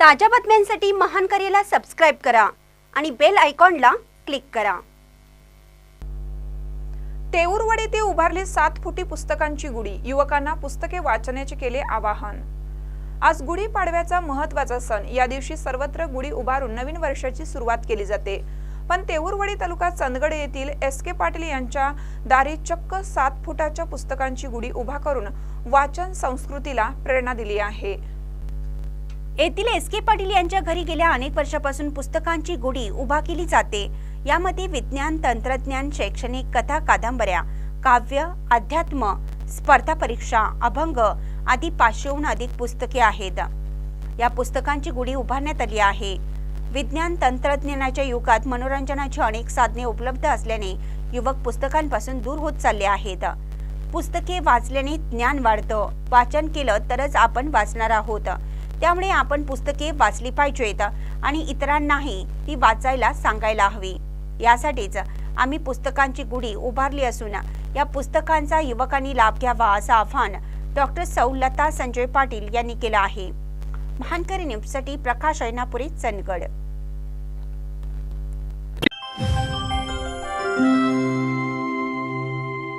ताज्या बातम्यांसाठी महान करेला सबस्क्राईब करा आणि बेल आयकॉनला क्लिक करा. तेऊरवाडी ते उभारली सात फुटी पुस्तकांची गुढी. युवकांना पुस्तके वाचण्याचे केले आवाहन. आज गुढी पाडव्याचा महत्त्वाचा सण. या दिवशी सर्वत्र गुढी उभारून नवीन वर्षाची सुरुवात केली जाते. पण तेऊरवाडी तालुका चंदगड येथील एस के पाटील यांच्या दारी चक्क सात फुटाच्या पुस्तकांची गुढी उभा करून वाचन संस्कृतीला प्रेरणा दिली आहे. येथील एस के पाटील यांच्या घरी गेल्या अनेक वर्षापासून पुस्तकांची गुढी उभा केली जाते. यामध्ये विज्ञान तंत्रज्ञान शैक्षणिक कथा कादंबऱ्या काव्य अध्यात्म स्पर्धा परीक्षा अभंग आदी पाचशेहून अधिक पुस्तके आहेत. या पुस्तकांची गुढी उभारण्यात आली आहे. विज्ञान तंत्रज्ञानाच्या युगात मनोरंजनाची अनेक साधने उपलब्ध असल्याने युवक पुस्तकांपासून दूर होत चालले आहेत. पुस्तके वाचल्याने ज्ञान वाढतं. वाचन केलं तरच आपण वाचणार आहोत. त्यामुळे आपण पुस्तके वाचली पाहिजेत आणि इतरांनाही ती वाचायला सांगायला हवी. यासाठीच आम्ही पुस्तकांची गुढी उभारली असून या पुस्तकांचा युवकांनी लाभ घ्यावा असं आव्हान डॉक्टर सौलता संजय पाटील यांनी केलं आहे. महानकरी न्यूजसाठी प्रकाश ऐनापुरी चंदगड.